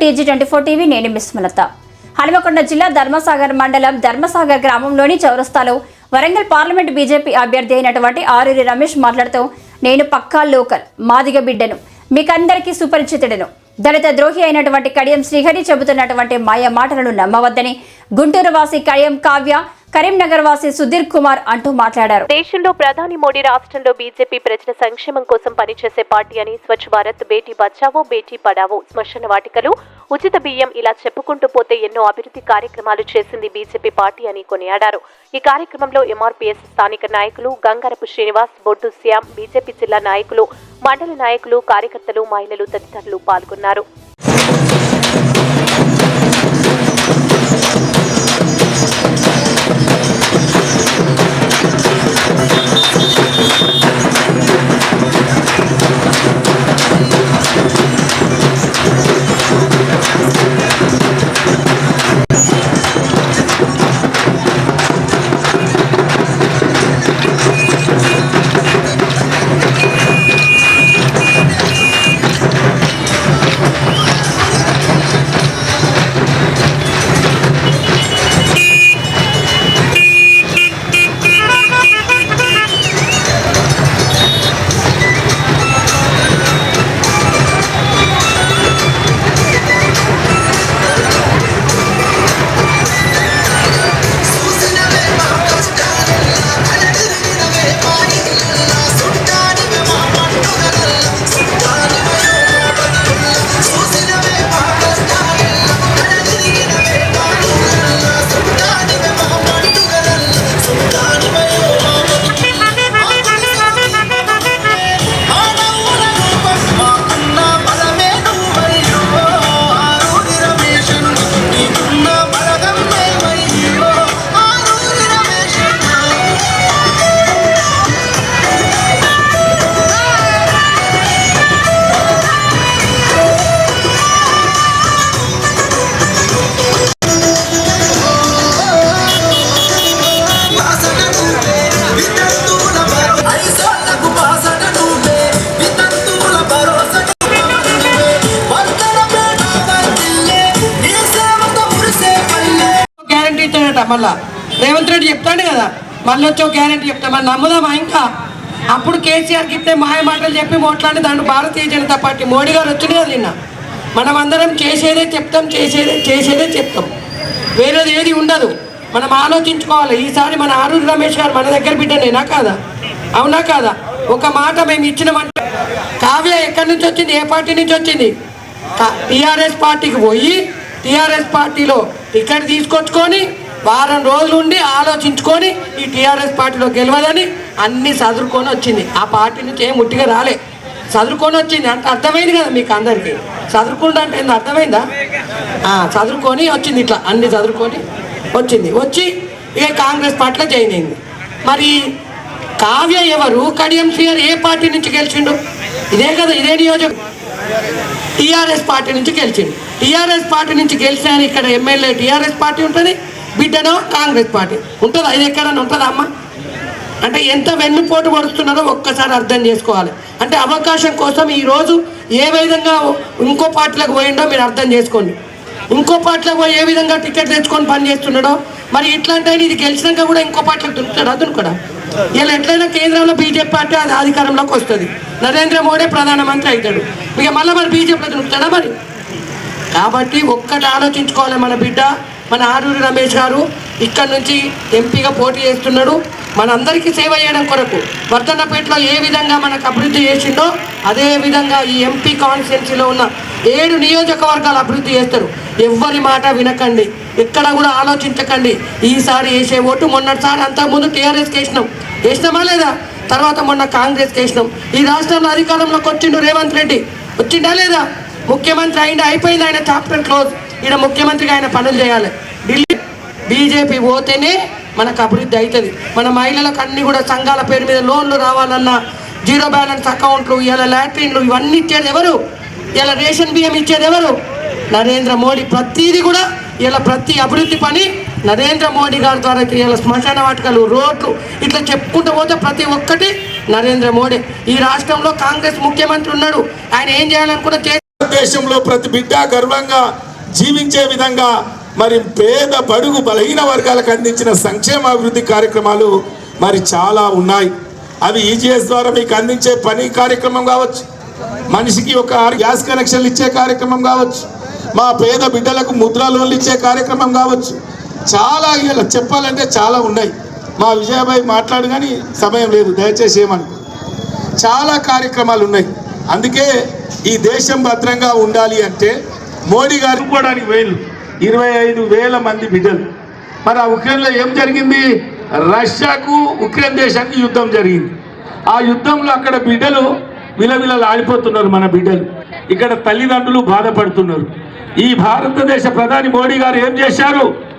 TG twenty four TV నేను మిస్మలత హనుమకొండ జిల్లా ధర్మసాగర్ మండలం ధర్మసాగర్ గ్రామంలోని చౌరస్తాలో వరంగల్ పార్లమెంట్ బీజేపీ అభ్యర్థి అయినటువంటి ఆరూరి రమేష్ మాట్లాడుతూ నేను పక్కా లోకల్ మాదిగ బిడ్డను మీకందరికీ సుపరిచితుడను. దళిత ద్రోహి అయినటువంటి కడియం శ్రీహరి చెబుతున్నటువంటి మాయ మాటలను నమ్మవద్దని గుంటూరు వాసి కడియం కావ్య కరీంనగర్ వాసి సుధీర్ కుమార్ అంటూ మాట్లాడారు. దేశంలో ప్రధాని మోడీ రాష్ట్రంలో బీజేపీ ప్రజల సంక్షేమం కోసం పనిచేసే పార్టీ అని స్వచ్ఛ భారత్ బేటీ బచావో బేటీ పడావో శ్మశాన వాటికలు ఉచిత బియ్యం ఇలా చెప్పుకుంటూ పోతే ఎన్నో అభివృద్ధి కార్యక్రమాలు చేసింది బీజేపీ పార్టీ అని కొనియాడారు. ఈ కార్యక్రమంలో ఎంఆర్పీఎస్ స్థానిక నాయకులు గంగారపు శ్రీనివాస్ బొడ్డు శ్యామ్ బీజేపీ జిల్లా నాయకులు మండల నాయకులు కార్యకర్తలు మహిళలు తదితరులు పాల్గొన్నారు. గ్యారంటీ మళ్ళా. రేవంత్ రెడ్డి చెప్తాడు కదా. మళ్ళీ వచ్చో గ్యారంటీ చెప్తా. మరి నమ్ముదామా ఇంకా? అప్పుడు కేసీఆర్కి ఇస్తే మాయ మాటలు చెప్పి మాట్లాడి దాంట్లో భారతీయ జనతా పార్టీ మోడీ గారు వచ్చింది కదా నిన్న. మనం అందరం చేసేదే చెప్తాం చేసేదే చేసేదే చెప్తాం. వేరేది ఏది ఉండదు. మనం ఆలోచించుకోవాలి. ఈసారి మన ఆరూరు రమేష్ గారు మన దగ్గర బిడ్డనేనా కాదా? అవునా కాదా? ఒక మాట మేము ఇచ్చినామంటే కావ్య ఎక్కడి నుంచి వచ్చింది? ఏ పార్టీ నుంచి వచ్చింది? టిఆర్ఎస్ పార్టీకి పోయి టిఆర్ఎస్ పార్టీలో టికెట్ తీసుకొచ్చుకొని వారం రోజులు ఉండి ఆలోచించుకొని ఈ టీఆర్ఎస్ పార్టీలో గెలవదని అన్ని చదువుకొని వచ్చింది. ఆ పార్టీ నుంచి ఏం ముట్టిగా రాలే. చదువుకొని వచ్చింది. అంటే అర్థమైంది కదా మీకు అందరికీ. చదువుకుంటా అంటే అర్థమైందా? చదువుకొని వచ్చింది ఇట్లా. అన్ని చదువుకొని వచ్చింది. వచ్చి ఇక కాంగ్రెస్ పార్టీలో జాయిన్ అయింది. మరి కావ్య ఎవరు? కడియం శ్రీగారు ఏ పార్టీ నుంచి గెలిచిండు? ఇదే కదా ఇదే నియోజక టీఆర్ఎస్ పార్టీ నుంచి గెలిచిండు. టీఆర్ఎస్ పార్టీ నుంచి గెలిచిన ఇక్కడ ఎమ్మెల్యే టీఆర్ఎస్ పార్టీ ఉంటుంది. బిడ్డనో కాంగ్రెస్ పార్టీ. ఉంటుందా? ఇది ఎక్కడన్నా ఉంటుందా అమ్మ? అంటే ఎంత వెన్నుపోటు పడుతున్నారో ఒక్కసారి అర్థం చేసుకోవాలి. అంటే అవకాశం కోసం ఈరోజు ఏ విధంగా ఇంకో పార్టీలకు పోయిండో మీరు అర్థం చేసుకోండి. ఇంకో పార్టీలకు పోయి ఏ విధంగా టికెట్ తెచ్చుకొని పని చేస్తున్నాడో? మరి ఇట్లాంటి ఇది గెలిచినాక కూడా ఇంకో పార్టీలకు దున్నుతాడు అదును కూడా ఇలా ఎట్లయినా కేంద్రంలో బీజేపీ పార్టీ అది అధికారంలోకి వస్తుంది. నరేంద్ర మోడీ ప్రధానమంత్రి అవుతాడు. ఇక మళ్ళీ మరి బీజేపీలో దున్నుతాడా మరి? కాబట్టి ఒక్కటి ఆలోచించుకోవాలి మన బిడ్డ. మన ఆరూరి రమేష్ గారు ఇక్కడ నుంచి ఎంపీగా పోటీ చేస్తున్నాడు. మనందరికీ సేవ చేయడం కొరకు వర్ధన్నపేటలో ఏ విధంగా మనకు అభివృద్ధి చేసిండో అదే విధంగా ఈ ఎంపీ కాన్స్టిట్యున్సీలో ఉన్న ఏడు నియోజకవర్గాలు అభివృద్ధి చేస్తారు. ఎవ్వరి మాట వినకండి. ఎక్కడ కూడా ఆలోచించకండి. ఈసారి వేసే ఓటు మొన్నటిసారి అంతకుముందు టీఆర్ఎస్కి వేసినాం. వేసినామా లేదా? తర్వాత మొన్న కాంగ్రెస్కి వేసినాం. ఈ రాష్ట్రంలో అధికారంలోకి వచ్చిండు రేవంత్ రెడ్డి. వచ్చిండా లేదా? ముఖ్యమంత్రి అయిన అయిపోయింది ఆయన చాప్టర్ క్లోజ్? ఈయన ముఖ్యమంత్రిగా ఆయన పనులు చేయాలి. ఢిల్లీ బీజేపీ పోతేనే మనకు అభివృద్ధి అవుతుంది. మన మహిళలకు అన్ని కూడా సంఘాల పేరు మీద లోన్లు రావాలన్నా జీరో బ్యాలెన్స్ అకౌంట్లు ఇలా లాట్రిన్లు ఇవన్నీ ఇచ్చేది ఎవరు? ఇలా రేషన్ బియ్యం ఇచ్చేది ఎవరు? నరేంద్ర మోడీ ప్రతిదీ కూడా ఇలా ప్రతి అభివృద్ధి పని నరేంద్ర మోడీ గారి ద్వారా ఇలా శ్మశాన వాటికలు రోడ్లు ఇట్లా చెప్పుకుంటూ పోతే ప్రతి ఒక్కటి నరేంద్ర మోడీ. ఈ రాష్ట్రంలో కాంగ్రెస్ ముఖ్యమంత్రి ఉన్నాడు. ఆయన ఏం చేయాలనుకున్నా దేశంలో ప్రతి బిడ్డ గర్వంగా జీవించే విధంగా మరి పేద బడుగు బలహీన వర్గాలకు అందించిన సంక్షేమాభివృద్ధి కార్యక్రమాలు మరి చాలా ఉన్నాయి. అవి ఈజీఎస్ ద్వారా మీకు అందించే పని కార్యక్రమం కావచ్చు. మనిషికి ఒక గ్యాస్ కనెక్షన్లు ఇచ్చే కార్యక్రమం కావచ్చు. మా పేద బిడ్డలకు ముద్రా లోన్లు ఇచ్చే కార్యక్రమం కావచ్చు. చాలా ఇలా చెప్పాలంటే చాలా ఉన్నాయి. మా విజయబాయి మాట్లాడు కానీ సమయం లేదు దయచేసి ఏమనుకో. చాలా కార్యక్రమాలు ఉన్నాయి. అందుకే ఈ దేశం భద్రంగా ఉండాలి అంటే మోడీ గారు పోవడానికి వేలు. ఇరవై ఐదు వేల మంది బిడ్డలు. మరి ఆ ఉక్రెయిన్లో ఏం జరిగింది? రష్యాకు ఉక్రెయిన్ దేశానికి యుద్ధం జరిగింది. ఆ యుద్ధంలో అక్కడ బిడ్డలు విలవిలలు ఆడిపోతున్నారు మన బిడ్డలు. ఇక్కడ తల్లిదండ్రులు బాధపడుతున్నారు. ఈ భారతదేశ ప్రధాని మోడీ గారు ఏం చేశారు?